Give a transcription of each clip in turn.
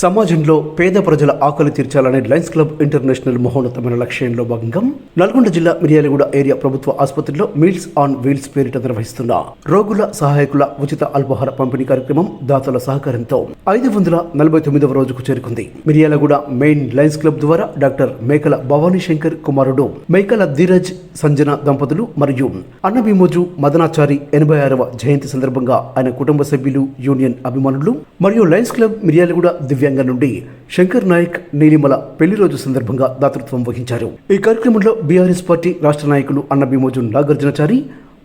సమాజంలో పేద ప్రజల ఆకలి తీర్చాలనే లయన్స్ క్లబ్ ఇంటర్నేషనల్ మహోన్నతమైన లక్ష్యంలో భాగంగా నల్గొండ జిల్లా మిర్యాలగూడ ఏరియా ప్రభుత్వ ఆసుపత్రిలో మీల్స్ ఆన్ వీల్స్ పేరిట నిర్వహిస్తున్న రోగుల సహాయకుల ఉచిత అల్పాహార పంపిణీ కార్యక్రమం దాతల సహకారంతో ఐదు వందల నలభై తొమ్మిదవ రోజుకు చేరుకుంది. మిర్యాలగూడ మెయిన్ లయన్స్ క్లబ్ ద్వారా డాక్టర్ మేకల భవానీ శంకర్ కుమారుడు మేకల ధీరజ్ సంజన దంపతులు మరియు అన్నభీమోజు మదనాచారి ఎనభై ఆరవ జయంతి సందర్భంగా ఆయన కుటుంబ సభ్యులు యూనియన్ అభిమానులు మరియు లయన్స్ క్లబ్ మిర్యాలగూడ దివ్యాంగ నుండి శంకర్ నాయక్ నీలిమల పెళ్ళి రోజు సందర్భంగా దాతృత్వం వహించారు. ఈ కార్యక్రమంలో బీఆర్ఎస్ పార్టీ రాష్ట్ర నాయకులు అన్నభీమోజు నాగార్జునచారి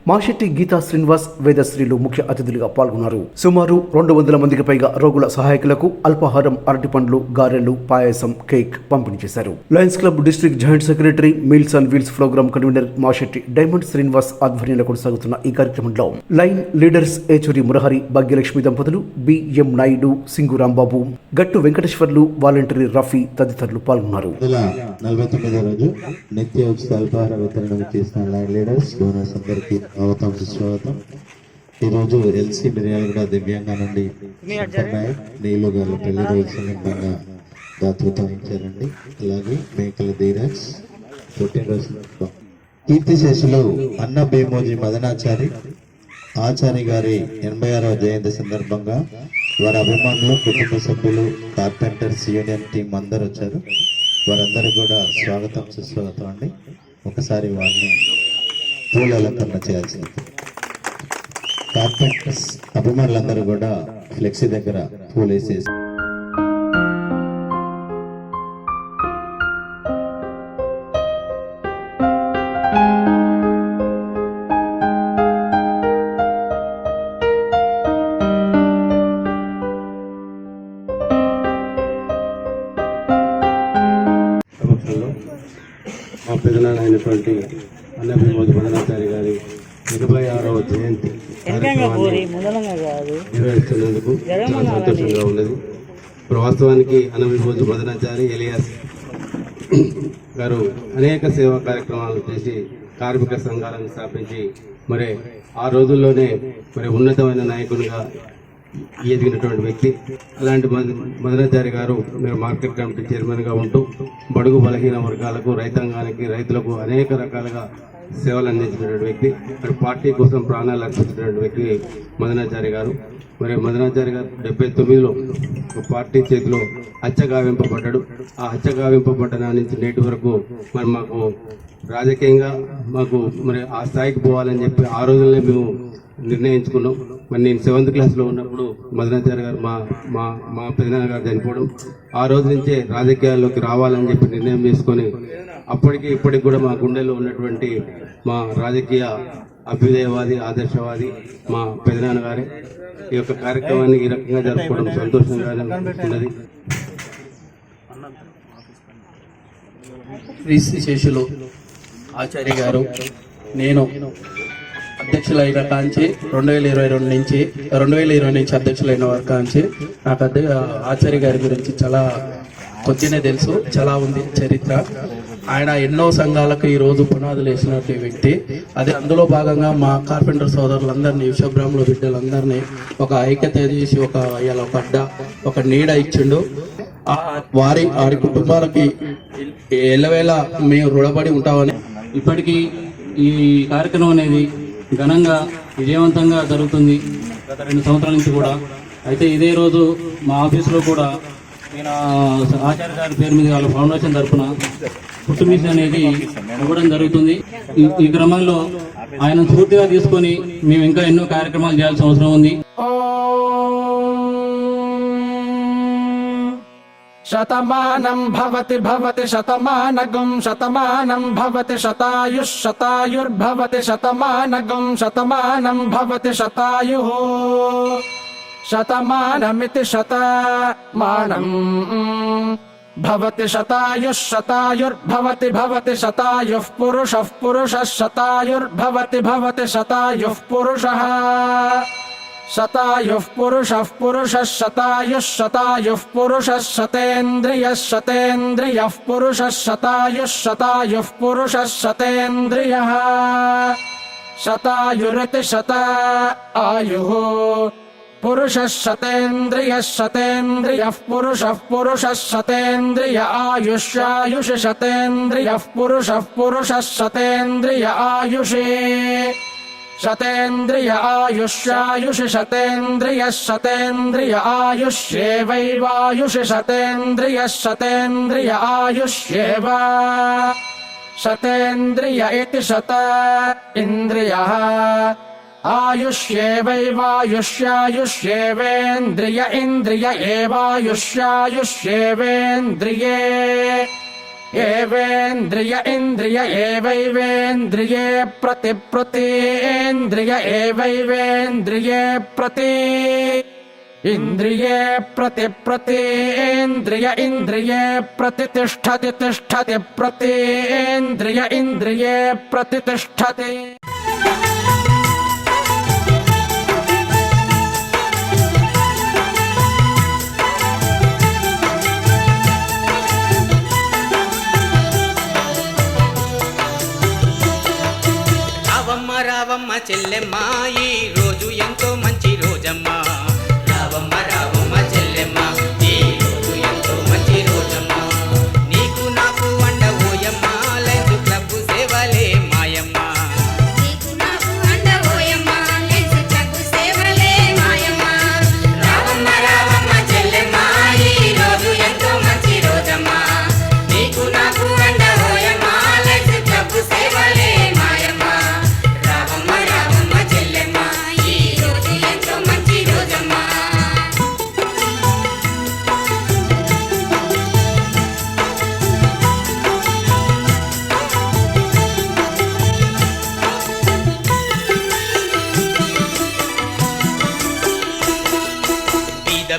మాషెట్టి గీతా శ్రీనివాస్ వేదశ్రీలు ముఖ్య అతిథులుగా పాల్గొన్నారు. సుమారు రెండు వందల మందికి పైగా రోగుల సహాయకులకు అల్పాహారం అరటి పండ్లు గారెలు పాయసం కేక్ పంపిణీ చేశారు. Lions Club district joint secretary meals and wheels programme convener Mashetti diamond Srinivas ఆధ్వర్యంలో కొనసాగుతున్న ఈ కార్యక్రమంలో లైన్ లీడర్స్ ఏచూరి మురహరి భాగ్యలక్ష్మి దంపతులు బిఎం నాయుడు సింగు రాంబాబు గట్టు వెంకటేశ్వర్లు వాలంటరీ రఫీ తదితరులు పాల్గొన్నారు. నలభై తొమ్మిదో రోజు నిత్య ఉచిత అల్పాహార వితరణ చేసిన లైన్ లీడర్స్ డోనర్స్ అందరికీ స్వాగతం సుస్వాగతం. ఈరోజు ఎల్సీ మిర్యాలగూడ దివ్యాంగ నుండి శంకర్ నాయక్ గారు పెళ్ళి రోజు సందర్భంగా దాతృత్వం ఇచ్చారండి. అలాగే మేకల ధీరాజ్ పుట్టినరోజు కీర్తిశేషులు అన్న భీమోజీ మదనాచారి ఆచారి గారి ఎనభై ఆరవ జయంతి సందర్భంగా వారి అభిమానులు కుటుంబ సభ్యులు కార్పెంటర్స్ యూనియన్ టీం అందరు వచ్చారు. వారందరూ కూడా స్వాగతం సుస్వాగతం అండి. ఒకసారి వారిని పూల అలంకరణ చేయాల్సింది. కార్పెంటర్స్ అభిమానులందరూ కూడా ఫ్లెక్సీ దగ్గర పూలు వేసేసి మా పెదనాన్న అయినటువంటి అన్నభిమోజి మదనాచారి గారి ఇరవై ఆరవ జయంతి నిర్వహిస్తున్నందుకు చాలా సంతోషంగా ఉన్నది. ఇప్పుడు వాస్తవానికి అన్నభిమోజి మదనాచారి ఎలియాస్ గారు అనేక సేవా కార్యక్రమాలు చేసి కార్మిక సంఘాలను స్థాపించి మరి ఆ రోజుల్లోనే మరి ఉన్నతమైన నాయకునిగా ఎదిగినటువంటి వ్యక్తి అలాంటి మద- మదనాచారి గారు మీరు మార్కెట్ కమిటీ చైర్మన్గా ఉంటూ బడుగు బలహీన వర్గాలకు రైతాంగానికి రైతులకు అనేక రకాలుగా సేవలు అందించినటువంటి వ్యక్తి మరి పార్టీ కోసం ప్రాణాలు అర్పించినటువంటి వ్యక్తి మదనాచారి గారు. మరి మదనాచారి గారు డెబ్బై తొమ్మిదిలో ఒక పార్టీ చేతిలో హత్యగావింపబడ్డాడు. ఆ హత్యగావింపబడ్డ నాటి నుంచి నేటి వరకు మరి మాకు రాజకీయంగా మాకు మరి ఆ స్థాయికి పోవాలని చెప్పి ఆ రోజుల్లో మేము నిర్ణయించుకున్నాం. మరి నేను సెవెంత్ క్లాస్లో ఉన్నప్పుడు మదనాచార్య గారు మా మా మా పెదనాన్న గారు చనిపోవడం. ఆ రోజు నుంచే రాజకీయాల్లోకి రావాలని చెప్పి నిర్ణయం తీసుకొని అప్పటికి ఇప్పటికి కూడా మా గుండెలో ఉన్నటువంటి మా రాజకీయ అభ్యుదయవాది ఆదర్శవాది మా పెదనాన్న గారే ఈ యొక్క కార్యక్రమాన్ని ఈ రకంగా జరుపుకోవడం సంతోషంగా ఉన్నది. శేషులు ఆచార్య గారు నేను అధ్యక్షులైన కాంచి రెండు వేల ఇరవై రెండు నుంచి రెండు వేల ఇరవై నుంచి అధ్యక్షులైన వారి కాంచి. నాకు అధ్య ఆచార్య గారి గురించి చాలా కొద్దినే తెలుసు చాలా ఉంది చరిత్ర. ఆయన ఎన్నో సంఘాలకు ఈరోజు పునాదులు వేసినటువంటి వ్యక్తి. అది అందులో భాగంగా మా కార్పెంటర్ సోదరులందరినీ విశ్వబ్రాహ్మణ బిడ్డలందరినీ ఒక ఐక్యత చేసి ఒక ఇలా ఒక అడ్డ ఒక నీడ ఇచ్చిండు. వారి వారి కుటుంబాలకి ఎలవేళ మేము రుణపడి ఉంటామని. ఇప్పటికీ ఈ కార్యక్రమం అనేది ఘనంగా విజయవంతంగా జరుగుతుంది గత రెండు సంవత్సరాల నుంచి కూడా. అయితే ఇదే రోజు మా ఆఫీసులో కూడా ఆచార్య గారి పేరు మీద వాళ్ళ ఫౌండేషన్ తరఫున పుట్టుమిషన్ అనేది ఇవ్వడం జరుగుతుంది. ఈ- క్రమంలో ఆయన స్ఫూర్తిగా తీసుకొని మేము ఇంకా ఎన్నో కార్యక్రమాలు చేయాల్సిన అవసరం ఉంది. శతమానం భవతి భవతి శతమానగం శతమానం భవతి శతాయుష్ శతాయుర్భవతి శతమానగం శతమానం భవతి శతాయుహో. शतमानमिति शतमानम् भवति शतायुः शतायुर्भवति भवति शतायुः पुरुषः पुरुषः शतायुर्भवति भवति शतायुः पुरुषः शतायुः पुरुषः पुरुषः शतायुः शतायुः पुरुषः शतेन्द्रियः शतेन्द्रियः पुरुषः शतायुः शतायुः पुरुषः शतेन्द्रियः शतायुरिति शत आयुः पुरुषः शतेन्द्रियः शतेन्द्रियः पुरुषः पुरुषः शतेन्द्रिय आयुष्यायुष शतेन्द्रियः पुरुषः पुरुषः शतेन्द्रिय आयुषे शतेन्द्रिय आयुष्यायुष शतेन्द्रियः शतेन्द्रिय आयुष्येवैवायुष शतेन्द्रियः शतेन्द्रिय आयुष्येव शतेन्द्रिय इति शत इन्द्रियः आयुष्येवैवायुष्यायुष्येवेन्द्रिय इन्द्रिय एवायुष्यायुष्येवेन्द्रिये। एवेन्द्रिय इन्द्रिय एवैवेन्द्रिये प्रतिप्रतीन्द्रिय एवैवेन्द्रिये प्रति। इन्द्रिये प्रतिप्रतीन्द्रिय इन्द्रिये प्रतितिष्ठति तिष्ठति प्रतीन्द्रिय इन्द्रिये प्रतितिष्ठति। రావమ్మ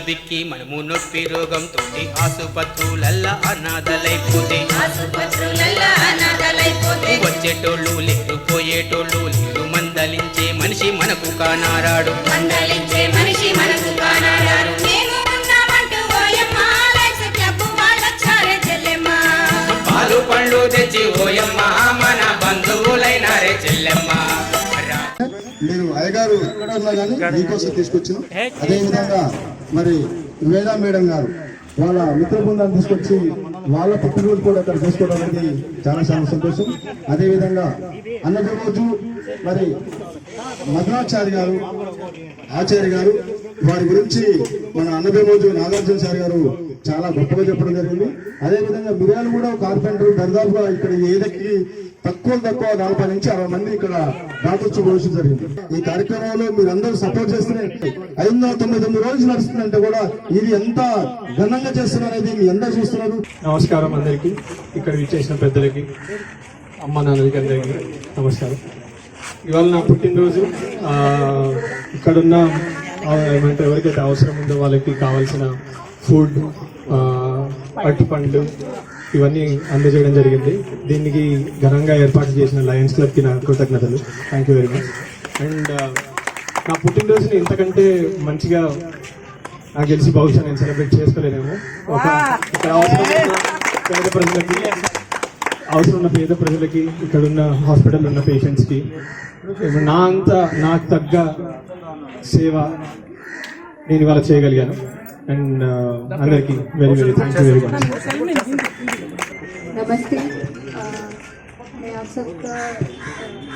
బిక్కి మనము నొప్పి రోగంతో ఆసుపత్రులల్లా అనాథలైపోతే. ఆసుపత్రులల్లా అనాథలైపోతే. వచ్చేటోళ్ళు లేరు పోయేటోళ్ళు లేరు మందలించే మనిషి మనకు కానారాడు. మందలించే మనిషి మనకు పాలు పండ్లు తెచ్చి ఓయమ్మ మన బంధువులైనారే చెల్లెమ్మ. నేను అయ్యగారు ఎక్కడ ఉన్నా కానీ మీకోసం తీసుకొచ్చిన. అదే విధంగా మరి వేదా మేడం గారు వాళ్ళ మిత్ర బృందాన్ని తీసుకొచ్చి వాళ్ళ పుట్టినరోజు కూడా అక్కడ చేసుకోవడం అనేది చాలా చాలా సంతోషం. అదేవిధంగా అన్నటి రోజు మరి మధురాచారి గారు ఆచార్య గారు వారి గురించి మన అన్నబేమోజు నాగార్జున సార్ గారు చాలా గొప్పగా చెప్పడం జరిగింది. అదేవిధంగా మిర్యాలు కూడా కార్పెంటర్ దరిదాపుగా ఇక్కడ ఏదకి తక్కువ తక్కువ నలభై నుంచి అరవై మంది ఇక్కడ డాక్టర్స్ పోషణ జరిగింది. ఈ కార్యక్రమంలో మీరందరూ సపోర్ట్ చేస్తూనే ఐదు వందల తొంభై తొమ్మిది రోజులు నడుస్తుందంటే కూడా ఇది ఎంత ఘనంగా చేస్తున్నారనేది మీ అందరూ చూస్తున్నారు. నమస్కారం అందరికీ. ఇక్కడ విచ్చేసిన పెద్దలకి అమ్మ నాన్నలకి అందరికీ నమస్కారం. ఇవాళ నా పుట్టినరోజు. ఇక్కడున్న ఏమంటే ఎవరికైతే అవసరం ఉందో వాళ్ళకి కావాల్సిన ఫుడ్ ఆ, అరటిపండ్లు ఇవన్నీ అందజేయడం జరిగింది. దీనికి ఘనంగా ఏర్పాటు చేసిన లయన్స్ క్లబ్కి నా కృతజ్ఞతలు. Thank you very much and నా పుట్టినరోజుని ఇంతకంటే మంచిగా నాకు తెలిసి బహుశా నేను సెలబ్రేట్ చేసుకోలేనేమో. ఒక ఇక్కడ అవసరం పేద ప్రజలకి అవసరం ఉన్న పేద ప్రజలకి ఇక్కడ ఉన్న హాస్పిటల్ ఉన్న పేషెంట్స్కి నా అంత నాకు తగ్గ సేవ నేను ఇవాళ చేయగలిగాను. అండ్ అందరికీ very very thank you very much नमस्ते अ, मैं आप सबका अ,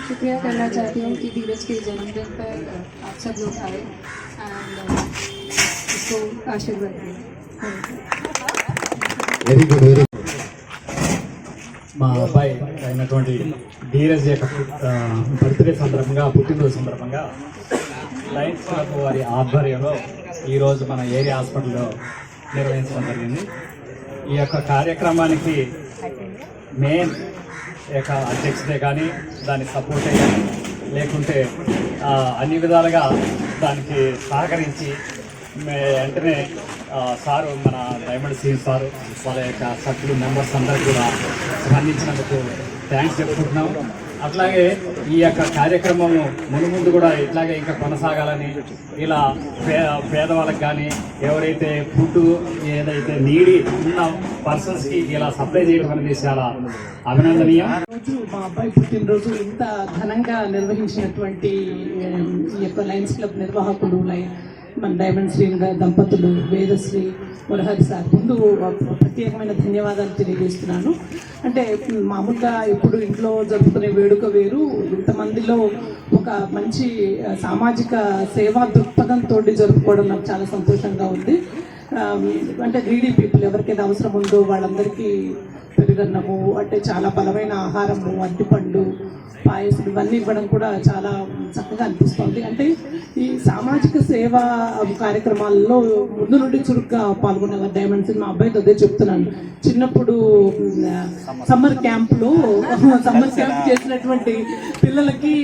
शुक्रिया करना चाहती हूँ कि धीरज के जन्मदिन पर अ, आप सब लोग आए एंड इसको आशीर्वाद दिए thank you very good very మా అబ్బాయి అయినటువంటి ధీరజ్ యొక్క ఆ, బర్త్డే సందర్భంగా పుట్టినరోజు సందర్భంగా లయన్స్ క్లబ్ వారి ఆధ్వర్యంలో ఈరోజు మన ఏరియా హాస్పిటల్లో నిర్వహించడం జరిగింది. ఈ యొక్క కార్యక్రమానికి మెయిన్ యొక్క అధ్యక్షతే కానీ దాని సపోర్టే కానీ లేకుంటే అన్ని విధాలుగా దానికి సహకరించి వెంటనే సారు మన డైమండ్ సీన్ సారు వాళ్ళ యొక్క సభ్యులు మెంబర్స్ అందరికీ కూడా స్పందించినందుకు థ్యాంక్స్ చెప్పుకుంటున్నాం. అట్లాగే ఈ యొక్క కార్యక్రమం ముందు ముందు కూడా ఇట్లాగే ఇంకా కొనసాగాలని ఇలా పే పేదవాళ్ళకి కానీ ఎవరైతే ఫుడ్ ఏదైతే నీడి ఉన్న పర్సన్స్కి ఇలా సప్లై చేయడం అనేది చాలా అభినందనీయం. మా అబ్బాయి పుట్టినరోజు ఇంత ఘనంగా నిర్వహించినటువంటి ఈ యొక్క లయన్స్ క్లబ్ నిర్వాహకులు లైన్ మన డైమండ్ శ్రీ గారి దంపతులు వేదశ్రీ మురహరి సార్ ముందు ప్రత్యేకమైన ధన్యవాదాలు తెలియజేస్తున్నాను. అంటే మామూలుగా ఇప్పుడు ఇంట్లో జరుపుకునే వేడుక వేరు. ఇంతమందిలో ఒక మంచి సామాజిక సేవా దృక్పథంతో జరుపుకోవడం నాకు చాలా సంతోషంగా ఉంది. అంటే గ్రీడీ పీపుల్ ఎవరికైనా అవసరం ఉందో వాళ్ళందరికీ పెరుగన్నము అంటే చాలా బలమైన ఆహారము అరటిపండు పాయసం ఇవన్నీ ఇవ్వడం కూడా చాలా చక్కగా అనిపిస్తుంది. అంటే ఈ సామాజిక సేవా కార్యక్రమాల్లో ముందు నుండి చురుగ్గా పాల్గొన్న డైమండ్స్ మా అబ్బాయితో అదే చెప్తున్నాను. చిన్నప్పుడు సమ్మర్ క్యాంప్లో సమ్మర్ క్యాంప్ చేసినటువంటి పిల్లలకి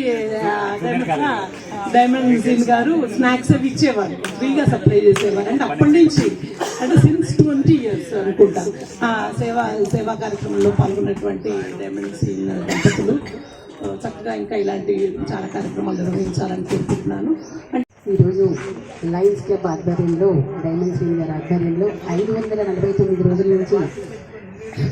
డైమండ్ సీన్ గారు స్నాక్స్ అవి ఇచ్చేవారు ఫ్రీగా సప్లై చేసేవారు. అంటే అప్పటి నుంచి అంటే సిన్స్ ట్వంటీ ఇయర్స్ అనుకుంటా ఆ సేవా సేవా కార్యక్రమంలో పాల్గొన్నటువంటి డైమండ్ సీన్ దంపతులు చక్కగా ఇంకా ఇలాంటి చాలా కార్యక్రమాలు నిర్వహించాలని కోరుకుంటున్నాను. ఈరోజు లయన్స్ క్లబ్ ఆధ్వర్యంలో డైమండ్ సింగ్ గారి ఆధ్వర్యంలో ఐదు వందల నలభై తొమ్మిది రోజుల నుంచి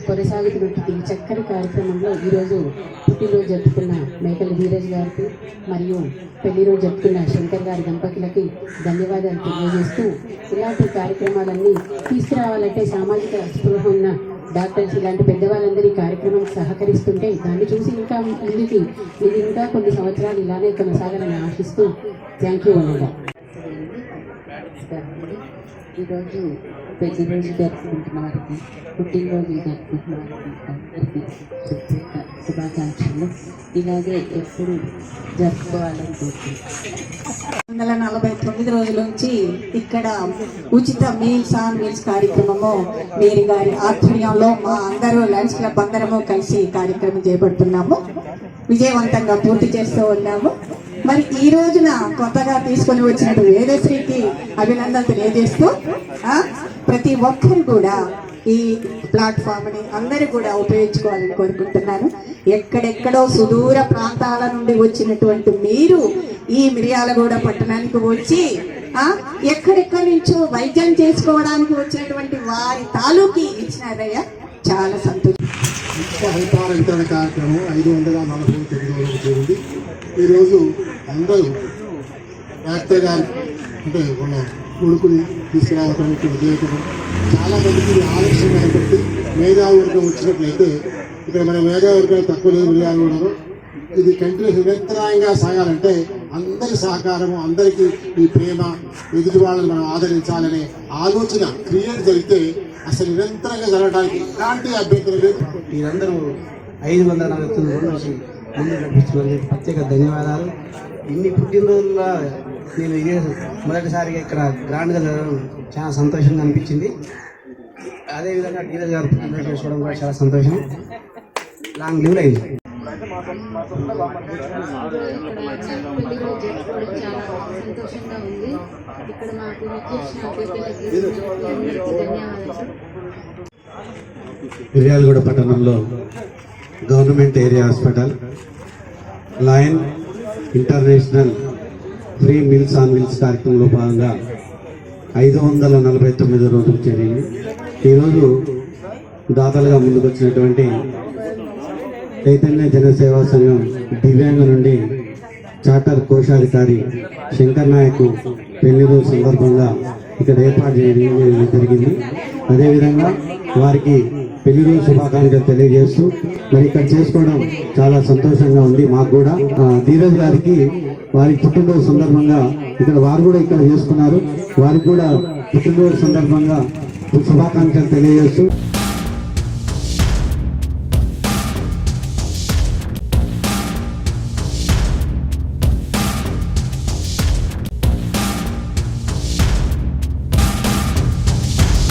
కొనసాగుతున్నటువంటి చక్కని కార్యక్రమంలో ఈరోజు పుట్టినరోజు జరుపుకున్న మేకల ధీరజ్ గారికి మరియు పెళ్ళిరోజు జరుపుకున్న శంకర్ గారి దంపతులకి ధన్యవాదాలు తెలియజేస్తూ ఇలాంటి కార్యక్రమాలన్నీ తీసుకురావాలంటే సామాజిక స్పృహ ఉన్న డాక్టర్స్ ఇలాంటి పెద్దవాళ్ళందరూ ఈ కార్యక్రమం సహకరిస్తుంటే దాన్ని చూసి ఇంకా ముందుకి ఇది ఇంకా కొన్ని సంవత్సరాలు ఇలానే కొనసాగాలని ఆశిస్తూ థ్యాంక్ యూ అన్నగా ఈరోజు పెళ్ళి రోజు జరుపుకుంటున్న వారికి పుట్టినరోజు జరుపుకుంటున్న వారికి అందరికీ ప్రత్యేక శుభాకాంక్షలు. ఇలాగే ఎప్పుడు జరుపుకోవాలని కోరుకుంటున్నాను. వందల నలభై తొమ్మిది రోజుల నుంచి ఇక్కడ ఉచిత మీల్స్ ఆన్ మీల్స్ కార్యక్రమము మీరు గారి ఆధ్వర్యంలో మా అందరూ లంచ్ క్లబ్ అందరము కలిసి కార్యక్రమం చేపడుతున్నాము. విజయవంతంగా పూర్తి చేస్తూ ఉన్నాము. మరి ఈ రోజున కొత్తగా తీసుకొని వచ్చినట్టు వేదశ్రీకి అభినందన తెలియజేస్తూ ప్రతి ఒక్కరు కూడా ఈ ప్లాట్ఫామ్ని అందరూ కూడా ఉపయోగించుకోవాలని కోరుకుంటున్నాను. ఎక్కడెక్కడో సుదూర ప్రాంతాల నుండి వచ్చినటువంటి మీరు ఈ మిరియాలగూడ పట్టణానికి వచ్చి ఎక్కడెక్కడి నుంచో వైద్యం చేసుకోవడానికి వచ్చినటువంటి వారి తాలూకి ఇచ్చినారయ్యా. చాలా సంతోషం. కార్యక్రమం ఐదు వందల నలభై తొమ్మిది వరకు ఈరోజు అందరూ డాక్టర్ గారు అంటే మన కొడుకుని తీసుకురావడానికి విజయకుడు చాలా మందికి ఇది మేధావర్గం వచ్చినట్లయితే ఇక్కడ మన మేధావర్గాలు తక్కువ లేదు మిర్యాలగూడలో ఇది కంటిన్యూస్ నిరంతరాయంగా సాగాలంటే అందరి సహకారము అందరికీ ఈ ప్రేమ ఎదుటి వాళ్ళని మనం ఆదరించాలనే ఆలోచన క్రియేట్ జరిగితే అసలు నిరంతరంగా జరగడానికి ఎలాంటి అభ్యంతరం లేదు. మీరందరూ ఐదు వందల నలభై తొమ్మిది ముందు ప్రత్యేక ధన్యవాదాలు. ఇన్ని పుట్టినరోజుల నేను ఇదే మొదటిసారిగా ఇక్కడ గ్రాండ్గా జరగడం చాలా సంతోషంగా అనిపించింది. అదేవిధంగా డీలర్ గారు పుట్టినరోజు చేసుకోవడం కూడా చాలా సంతోషం. లాంగ్ లీవ్ అయింది సంతోషంగా ఉంది ఇక్కడ మాకు మిర్యాలగూడ పట్టణంలో government area hospital. Lion international free meals on meals కార్యక్రమంలో భాగంగా ఐదు వందల నలభై తొమ్మిది రోజులు జరిగింది. ఈరోజు దాతలుగా ముందుకొచ్చినటువంటి చైతన్య జనసేవా సంఘం దివ్యాంగ నుండి చార్టర్ కోశాధికారి శంకర్ నాయక్ పెళ్ళి రోజు సందర్భంగా ఇక్కడ ఏర్పాటు చేయడం జరిగింది. అదేవిధంగా వారికి పెళ్ళి రోజు శుభాకాంక్షలు తెలియజేస్తూ మరి ఇక్కడ చేసుకోవడం చాలా సంతోషంగా ఉంది మాకు కూడా. ధీరజ్ గారికి వారి పుట్టినరోజు సందర్భంగా ఇక్కడ వారు కూడా ఇక్కడ చేసుకున్నారు. వారికి కూడా పుట్టినరోజు సందర్భంగా శుభాకాంక్షలు తెలియజేస్తూ